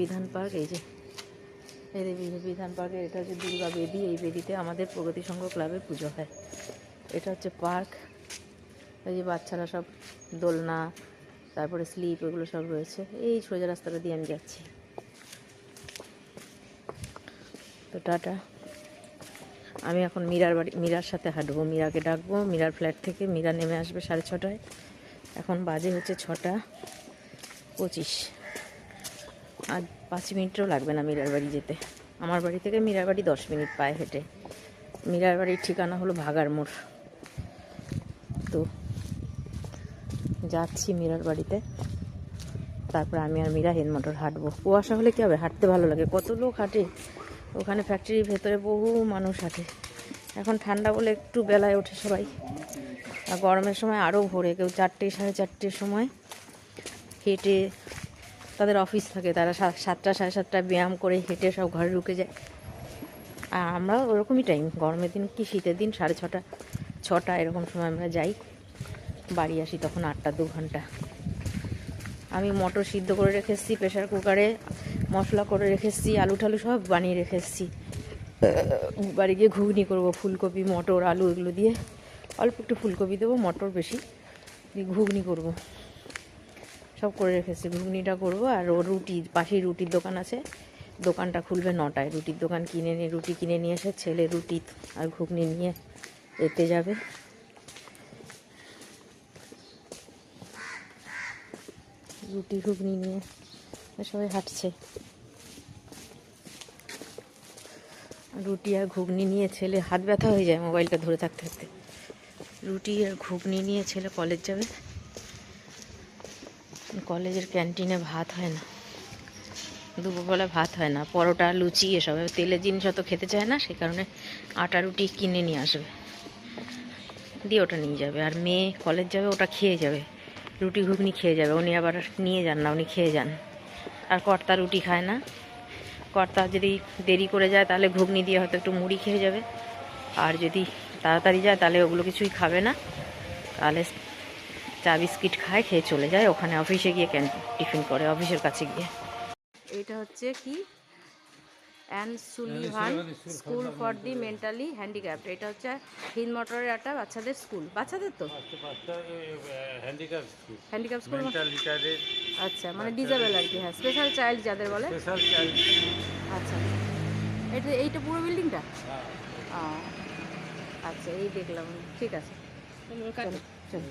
বিধান পার্ক, এই যে এই যে বিধান পার্কের, এটা হচ্ছে দুর্গা বেদি, এই বেদিতে আমাদের প্রগতি সংঘ ক্লাবে পুজো হয়। এটা হচ্ছে পার্ক, এই যে বাচ্চারা সব দোলনা, তারপরে স্লিপ, এগুলো সব রয়েছে। এই সোজা রাস্তাটা দিয়ে আমি যাচ্ছি। তো টাটা। আমি এখন মীরার বাড়ি, মীরার সাথে হাঁটবো। মীরাকে ডাকবো। মীরার ফ্ল্যাট থেকে মীরা নেমে আসবে সাড়ে ছটায়। এখন বাজে হচ্ছে ছটা পঁচিশ। আর পাঁচ মিনিটও লাগবে না মিরার বাড়ি যেতে। আমার বাড়ি থেকে মিরার বাড়ি দশ মিনিট পায়ে হেঁটে। মিরার বাড়ির ঠিকানা হলো ভাগার মোড়। তো যাচ্ছি মিরার বাড়িতে। তারপর আমি আর মিরা হেড মোটর হাঁটবো। কুয়াশা হলে কী হবে? হাঁটতে ভালো লাগে। কত লোক হাঁটে? ওখানে ফ্যাক্টরির ভেতরে বহু মানুষ হাঁটে। এখন ঠান্ডা বলে একটু বেলায় ওঠে সবাই। আর গরমের সময় আরও ভোরে। কেউ চারটে, সাড়ে চারটের সময় হেঁটে তাদের অফিস থাকে, তারা সাতটা, সাড়ে সাতটা ব্যায়াম করে হেঁটে সব ঘরে ঢুকে যায়। আর আমরা ওরকমই টাইম গরমের দিন কি শীতের দিন, সাড়ে ছটা ছটা এরকম সময় আমরা যাই। বাড়ি আসি তখন আটটা, দু ঘণ্টা। আমি মটর সিদ্ধ করে রেখে এসেছি প্রেশার কুকারে মশলা করে রেখে এসেছি, আলু টালু সব বানিয়ে রেখে এসেছি। বাড়ি গিয়ে ঘুগনি করব, ফুলকপি, মটর, আলু এগুলো দিয়ে। অল্প একটু ফুলকপি দেবো, মটর বেশি, দিয়ে ঘুগনি করব। সব করে রেখেছি। ঘুগনিটা করব আর ও রুটি, পাশেই রুটির দোকান আছে। দোকানটা খুলবে নটায়। রুটির দোকান কিনে নিয়ে, রুটি কিনে নিয়ে এসে ছেলে রুটি আর ঘুগনি নিয়ে এতে যাবে। রুটি, ঘুগনি নিয়ে সবাই হাঁটছে। রুটি আর ঘুগনি নিয়ে ছেলে হাত ব্যথা হয়ে যায় মোবাইলটা ধরে থাকতে থাকতে। রুটি আর ঘুগনি নিয়ে ছেলে কলেজ যাবে। কলেজের ক্যান্টিনে ভাত হয় না। দুপুরবেলা ভাত হয় না। পরোটা, লুচি এসব। তেলের জিনিস অত খেতে চায় না সেই কারণে আটা রুটি কিনে নিয়ে আসবে। দিয়ে ওটা নিয়ে যাবে। আর মেয়ে কলেজ যাবে, ওটা খেয়ে যাবে। রুটি ঘুগনি খেয়ে যাবে। উনি আবার নিয়ে যান না, উনি খেয়ে যান। আর কর্তা রুটি খায় না। কর্তা যদি দেরি করে যায়, তাহলে ঘুগনি দিয়ে হয়তো একটু মুড়ি খেয়ে যাবে। আর যদি তাড়াতাড়ি যায়, তাহলে ওগুলো কিছুই খাবে না। তাহলে চা বিস্কিট খায় খেয়ে চলে যায় ওখানে অফিসে গিয়ে ক্যান টিফিন করে অফিসের কাছে গিয়ে। এটা হচ্ছে কি? And Sullivan school for the mentally handicapped এটা হচ্ছে হিন্দ মোটরের একটা বাচ্চাদের স্কুল বাচ্চাদের তো? হ্যান্ডিক্যাপ স্কুল হ্যান্ডিক্যাপ স্কুল আচ্ছা মানে ডিজেবল আর কি হ্যাঁ স্পেশাল চাইল্ড যাদের বলে। আচ্ছা। এটা এইটা পুরো বিল্ডিংটা আচ্ছা এই দেখলাম ঠিক আছে। চলো চলো।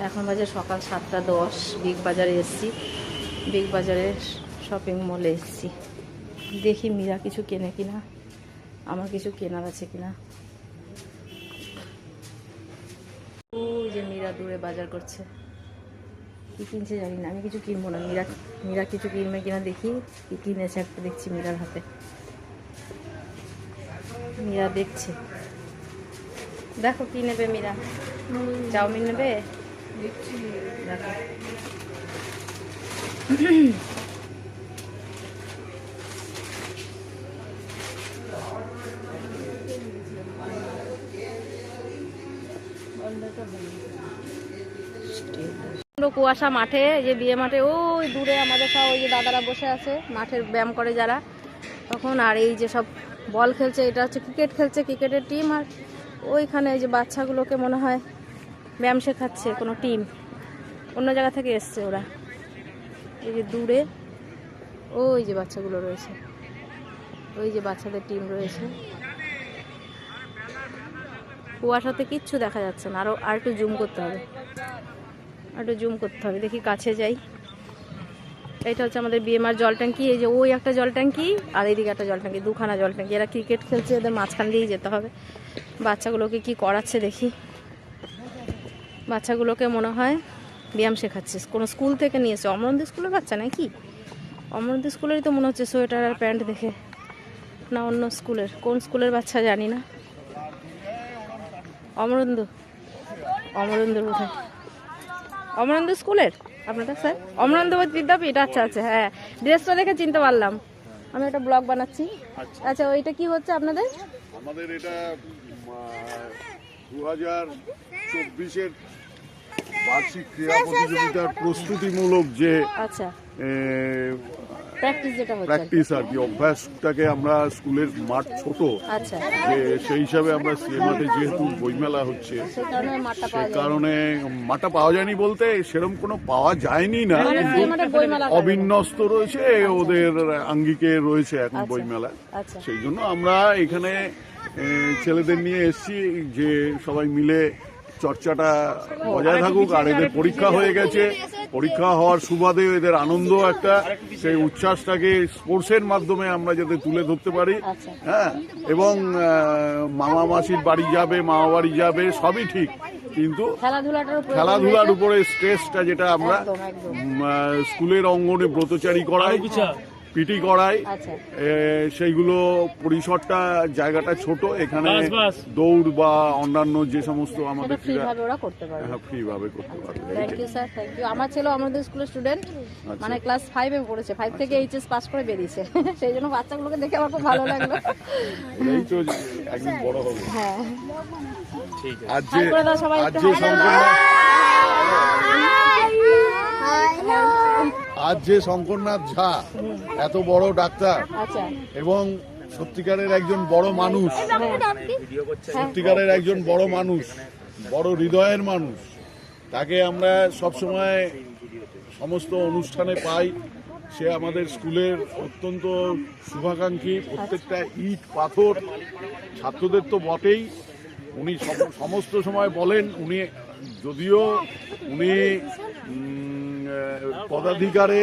এখন বাজে সকাল সাতটা দশ, বিগ বাজারে এসেছি। বিগ বাজারে শপিং মলে এসেছি। দেখি মীরা কিছু কেনে কিনা। আমার কিছু কেনার আছে কিনা। যে মীরা দূরে বাজার করছে। কি কিনছে জানি না আমি কিছু কিনবো না। মীরা মীরা কিছু কিনবে কিনা দেখি কি কিনেছে একটা দেখছি মীরার হাতে। মীরা দেখছে। দেখো কি নেবে মীরা। চাউমিন নেবে? দেখো। প্রচণ্ড কুয়াশা মাঠে যে বিয়ে মাঠে, ওই দূরে আমাদের সব ওই যে দাদারা বসে আছে, মাঠের ব্যায়াম করে যারা। তখন আর এই যে সব বল খেলছে, এটা হচ্ছে ক্রিকেট খেলছে, ক্রিকেটের টিম আর ওইখানে এই যে বাচ্চাগুলোকে মনে হয় ব্যায়াম শেখাচ্ছে কোনো টিম অন্য জায়গা থেকে এসছে ওরা। এই যে দূরে ওই যে বাচ্চাগুলো রয়েছে। ওই যে বাচ্চাদের টিম রয়েছে। কুয়াশাতে কিচ্ছু দেখা যাচ্ছে না আরও আর একটু জুম করতে হবে। একটু জুম করতে হবে, দেখি কাছে যাই। এটা হচ্ছে আমাদের বিএমআর জল ট্যাঙ্কি, এই যে ওই একটা জল ট্যাঙ্কি, আর এইদিকে একটা জল ট্যাঙ্কি, দুখানা জল ট্যাঙ্কি। এরা ক্রিকেট খেলছে, এদের মাঝখান দিয়েই যেতে হবে। বাচ্চাগুলোকে কি করাচ্ছে দেখি। বাচ্চাগুলোকে মনে হয় ব্যায়াম শেখাচ্ছে। কোনো স্কুল থেকে নিয়েছে অমরন্দি স্কুলের বাচ্চা নাকি? অমরন্দি স্কুলেরই তো মনে হচ্ছে সোয়েটার আর প্যান্ট দেখে। না, অন্য স্কুলের। কোন স্কুলের বাচ্চা জানি না। অমরেন্দ্র অমরেন্দ্র বোধহয়। অমরেন্দ্র স্কুলের? আপনাদের স্যার অমরেন্দ্র বিদ্যাপীঠ আচ্ছা আচ্ছা হ্যাঁ। ড্রেসটা দেখে চিনতে পারলাম। আমি একটা ব্লগ বানাচ্ছি। আচ্ছা। ওইটা কি হচ্ছে আপনাদের? আমাদের এটা দু হাজার চব্বিশের বার্ষিক ক্রীড়া প্রতিযোগিতার প্রস্তুতিমূলক যে আচ্ছা। প্র্যাকটিস যেটা হচ্ছে আর কি। প্র্যাকটিস আর কি অভ্যাসটাকে আমরা স্কুলের মাঠ ছোট আচ্ছা। যে সেই হিসাবে আমরা সে মাঠে যেহেতু বইমেলা হচ্ছে সে কারণে মাঠটা পাওয়া যায়নি। বলতে সেরকম কোনো পাওয়া যায়নি না মানে বইমেলা। অবিন্যস্ত রয়েছে ওদের আঙ্গিকে রয়েছে এখন বইমেলা। আচ্ছা। সেই জন্য আমরা এখানে ছেলেদের নিয়ে এসেছি যে সবাই মিলে চর্চাটা বজায় থাকুক আর এদের পরীক্ষা হয়ে গেছে। পরীক্ষা হওয়ার সুবাদে এদের আনন্দ একটা সেই উচ্ছ্বাসটাকে স্পোর্টসের মাধ্যমে আমরা যাতে তুলে ধরতে পারি। আচ্ছা। হ্যাঁ এবং মামা মাসির বাড়ি যাবে মামা বাড়ি যাবে সবই ঠিক। কিন্তু খেলাধুলার উপরে স্ট্রেসটা যেটা আমরা স্কুলের অঙ্গনে ব্রতচারী করাই। পিটি করাই। আচ্ছা। সেইগুলো পরিসরটা জায়গাটা ছোট এখানে। দৌড় বা অন্যান্য যে সমস্ত আমাদের ফ্রি ওরা করতে পারবে। হ্যাঁ, free ভাবে করতে পারবে। Thank you sir thank you আমার ছেলে আমাদের স্কুলের স্টুডেন্ট আচ্ছা। মানে ক্লাস ফাইভে পড়েছে ফাইভ থেকে এইচএস পাস করে বেরিয়েছে। সেই জন্য বাচ্চাগুলোকে দেখে আমার খুব ভালো লাগল। এই তো একদিন বড় হবে হ্যাঁ। ঠিক আছে। আজ যে হাই করে দাও সবাই আজ যে শঙ্করনাথ ঝা এত বড় ডাক্তার আচ্ছা। এবং সত্যিকারের একজন বড় মানুষ সত্যিকারের একজন বড় মানুষ বড় হৃদয়ের মানুষ তাকে আমরা সব সময় সমস্ত অনুষ্ঠানে পাই। সে আমাদের স্কুলের অত্যন্ত শুভাকাঙ্ক্ষী প্রত্যেকটা ইট পাথর ছাত্রদের তো বটেই। উনি সম- সমস্ত সময় বলেন উনি যদিও উনি পদাধিকারে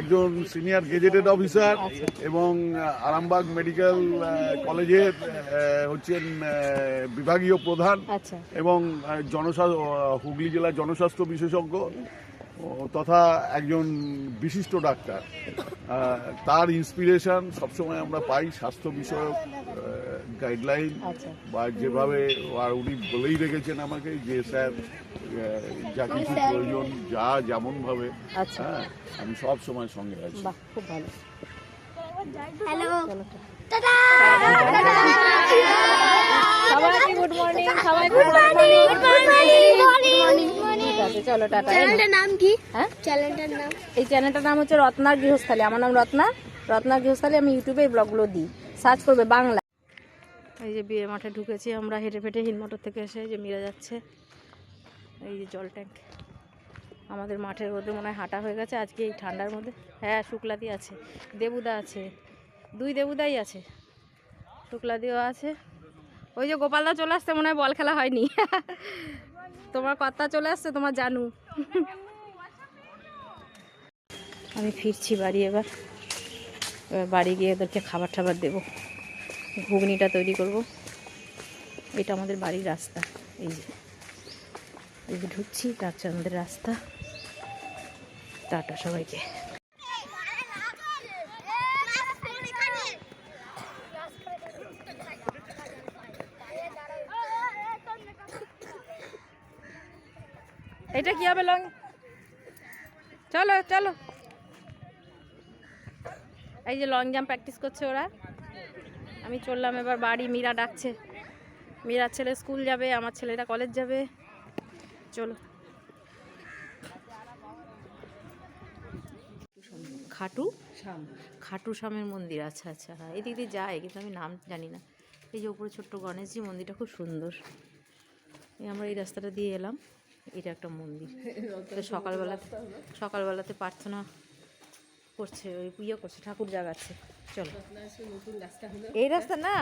একজন সিনিয়র গেজেটেড অফিসার এবং আরামবাগ মেডিকেল কলেজের হচ্ছেন বিভাগীয় প্রধান আচ্ছা। এবং জনস্বাস্থ্য হুগলি জেলার জনস্বাস্থ্য বিশেষজ্ঞ তথা একজন বিশিষ্ট ডাক্তার। তার ইন্সপিরেশন সবসময় আমরা পাই স্বাস্থ্য বিষয়ক গাইডলাইন আচ্ছা। বা যেভাবে আর উনি বলেই রেখেছেন আমাকে যে স্যার যা কিছু প্রয়োজন যা যেমন ভাবে আচ্ছা। হ্যাঁ আমি সব সময় সঙ্গে আছি। খুব ভালো। হ্যালো সবাইকে গুড মর্নিং সবাই গুড মর্নিং ঠিক আছে চলো টাটা। এই চ্যানেলটার নাম কি? হ্যাঁ? চ্যানেলটার নাম? এই চ্যানেলটার নাম হচ্ছে রত্নার গৃহস্থালী। আমার নাম রত্না। রত্না গৃহস্থালী আমি ইউটিউবে এই ব্লগগুলো দিই। সার্চ করবে বাংলা। এই যে বিয়ে মাঠে ঢুকেছি, আমরা হেঁটে ফেটে হিনমোটর থেকে এসে যে মিরা যাচ্ছে। এই যে জল ট্যাঙ্ক। আমাদের মাঠের মধ্যে মনে হয় হাঁটা হয়ে গেছে, আজকে এই ঠান্ডার মধ্যে। হ্যাঁ শুক্লাদি আছে, দেবুদা আছে, দুই দেবুদাই আছে। শুক্লাদিও আছে। ওই যে গোপালদা চলে আসছে, মনে হয় বল খেলা হয়নি। তোমার কর্তা চলে আসছে, তোমার জানু। আমি ফিরছি বাড়ি এবার। এবার বাড়ি গিয়ে ওদেরকে খাবার টাবার দেবো। ঘুগনিটা তৈরি করব। এটা আমাদের বাড়ির রাস্তা। এই যে এই যে ঢুকছি, তার আমাদের রাস্তা। টাটা সবাইকে। এটা কি হবে, লং? চলো চলো। এই যে লং জাম্প প্র্যাকটিস করছে ওরা। আমি চললাম এবার বাড়ি মীরা ডাকছে। মীরার ছেলে স্কুল যাবে আমার ছেলেরা কলেজ যাবে। চলো। খাটু? খাটু শ্যামের মন্দির আচ্ছা আচ্ছা হ্যাঁ এদিক দিয়ে যায় কিন্তু আমি নাম জানি না। এই যে উপরে ছোট্ট গণেশজি মন্দিরটা খুব সুন্দর। এই আমরা এই রাস্তাটা দিয়ে এলাম এটা একটা মন্দির। তো সকালবেলাতে সকালবেলাতে প্রার্থনা করছে ওই ইয়ে করছে ঠাকুর জাগাচ্ছে। চলো। এই রাস্তা না।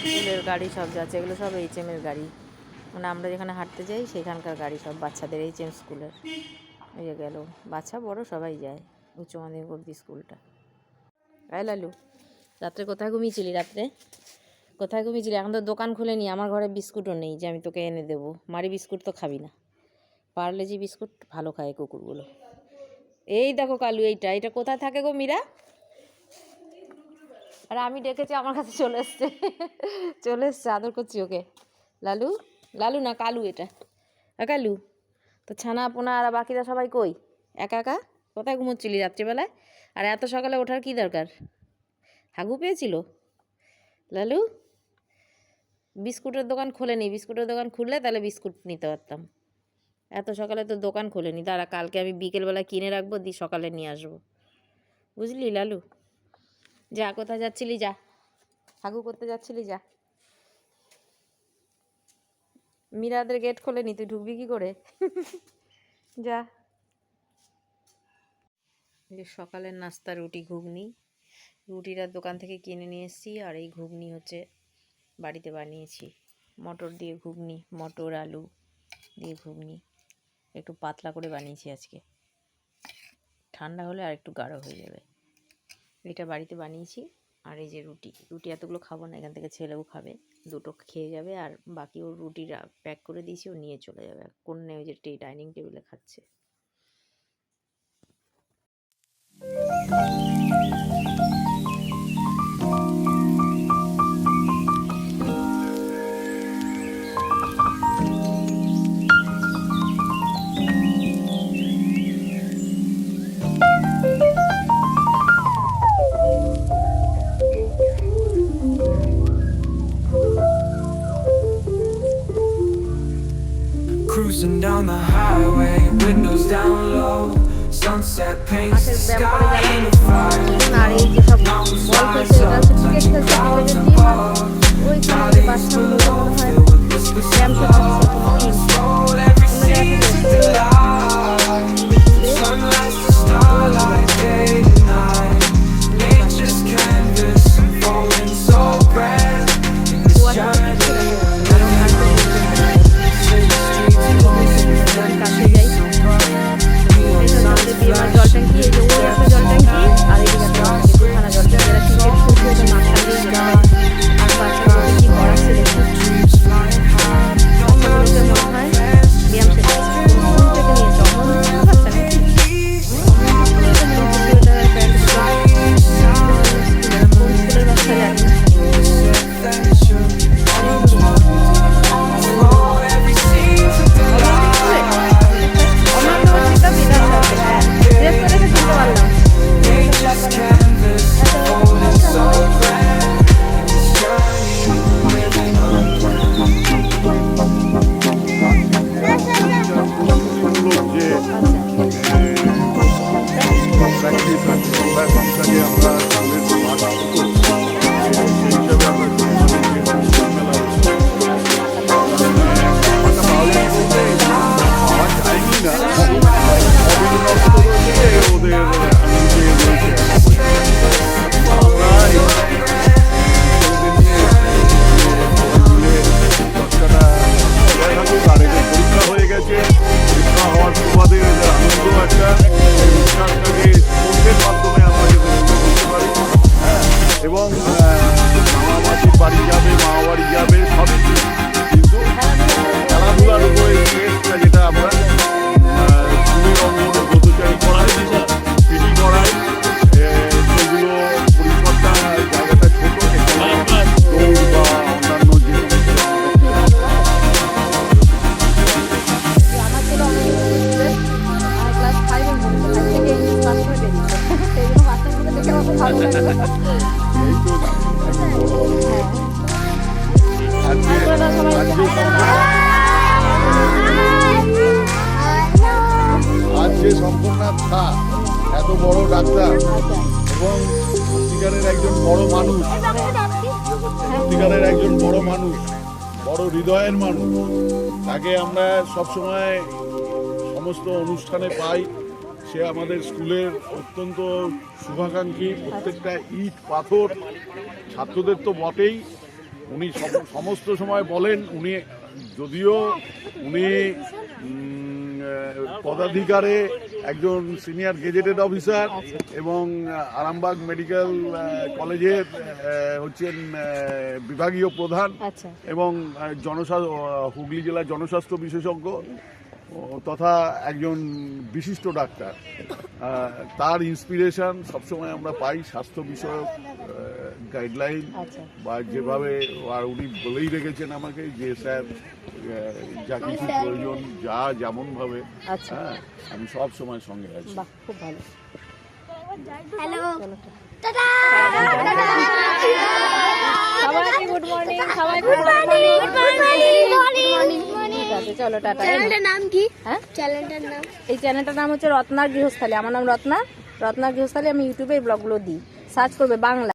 স্কুলের গাড়ি সব যাচ্ছে এগুলো সব এইচ এম এর গাড়ি। মানে আমরা যেখানে হাঁটতে যাই সেখানকার গাড়ি সব বাচ্চাদের এইচ এম স্কুলের। এই যে গেল বাচ্চা বড় সবাই যায় উচ্চ মাধ্যমিক অব্দি স্কুলটা। আয় লালু। রাত্রে কোথায় ঘুমিয়েছিলি রাত্রে? কোথায় ঘুমিয়েছিলি? এখন তো দোকান খুলেনি, আমার ঘরে বিস্কুটও নেই যে আমি তোকে এনে দেবো। মারি বিস্কুট তো খাবি না। পার্লেজি বিস্কুট ভালো খায় কুকুরগুলো। এই দেখো কালু, এইটা। এটা কোথায় থাকে গো মীরা? আর আমি ডেকেছি, আমার কাছে চলে এসছে। চলে এসছে, আদর করছি ওকে। লালু? লালু না, কালু এটা। কালু, তো ছানা, পোনা আর বাকিরা সবাই কই? একা একা? কোথায় ঘুমোচ্ছিলি রাত্রিবেলায়? আর এত সকালে ওঠার কি দরকার? হাগু পেয়েছিল? লালু? বিস্কুটের দোকান খোলেনি। বিস্কুটের দোকান খুললে তাহলে বিস্কুট নিতে পারতাম। এত সকালে তো দোকান খোলেনি। দাঁড়া, কালকে আমি বিকেলবেলা কিনে রাখব দি সকালে নিয়ে আসব। বুঝলি লালু? যা, কোথায় যাচ্ছিলি? যা। হাগু করতে যাচ্ছিলি? যা। মিরাদের গেট খোলেনি? তুই ঢুকবি কি করে? যা সকালের নাস্তা, রুটি, ঘুগনি। রুটিটা দোকান থেকে কিনে নিয়ে এসেছি আর এই ঘুগনি হচ্ছে বাড়িতে বানিয়েছি। মটর দিয়ে ঘুগনি, মটর আলু দিয়ে ঘুগনি। একটু পাতলা করে বানিয়েছি আজকে। ঠান্ডা হলে আর একটু গাঢ় হয়ে যাবে। এটা বাড়িতে বানিয়েছি আর এই যে রুটি। রুটি এতগুলো খাব না, এখান থেকে ছেলেও খাবে। দুটো খেয়ে যাবে আর বাকি ওর রুটিটা প্যাক করে দিয়েছি, ও নিয়ে চলে যাবে। কোন ওই যে ডাইনিং টেবিলে খাচ্ছে। Cruising down the highway, windows down low. Sunset paints the sky in a fire. Mountains rise up like clouds above. Valleys below filled. On this road, every season's to starlight, day. বড় মানুষ। সত্যিকারের একজন বড় মানুষ বড় হৃদয়ের মানুষ। তাকে আমরা সবসময় সমস্ত অনুষ্ঠানে পাই। সে আমাদের স্কুলের অত্যন্ত শুভাকাঙ্ক্ষী প্রত্যেকটা ইট পাথর ছাত্রদের তো বটেই। উনি সম- সমস্ত সময় বলেন উনি যদিও উনি পদাধিকারে একজন সিনিয়র গেজেটেড অফিসার এবং আরামবাগ মেডিকেল কলেজের হচ্ছেন বিভাগীয় প্রধান আচ্ছা। এবং জনস্বাস্থ্য হুগলি জেলার জনস্বাস্থ্য বিশেষজ্ঞ তথা একজন বিশিষ্ট ডাক্তার। তার ইন্সপিরেশন সবসময় আমরা পাই স্বাস্থ্য বিষয়ক গাইডলাইন আচ্ছা। বা যেভাবে আর উনি বলেই রেখেছেন আমাকে যে স্যার যা কিছু প্রয়োজন যা যেমন ভাবে আচ্ছা। হ্যাঁ আমি সব সময় সঙ্গে আছি। খুব ভালো। হ্যালো। সবাইকে গুড মর্নিং সবাই গুড মর্নিং ঠিক আছে চলো টাটা। এই চ্যানেলটার নাম কি? হ্যাঁ? চ্যানেলটার নাম? এই চ্যানেলটার নাম হচ্ছে রত্নার গৃহস্থালী। আমার নাম রত্না। রত্নার গৃহস্থালী আমি ইউটিউবে এই ব্লগগুলো দিই। সার্চ করবে বাংলা।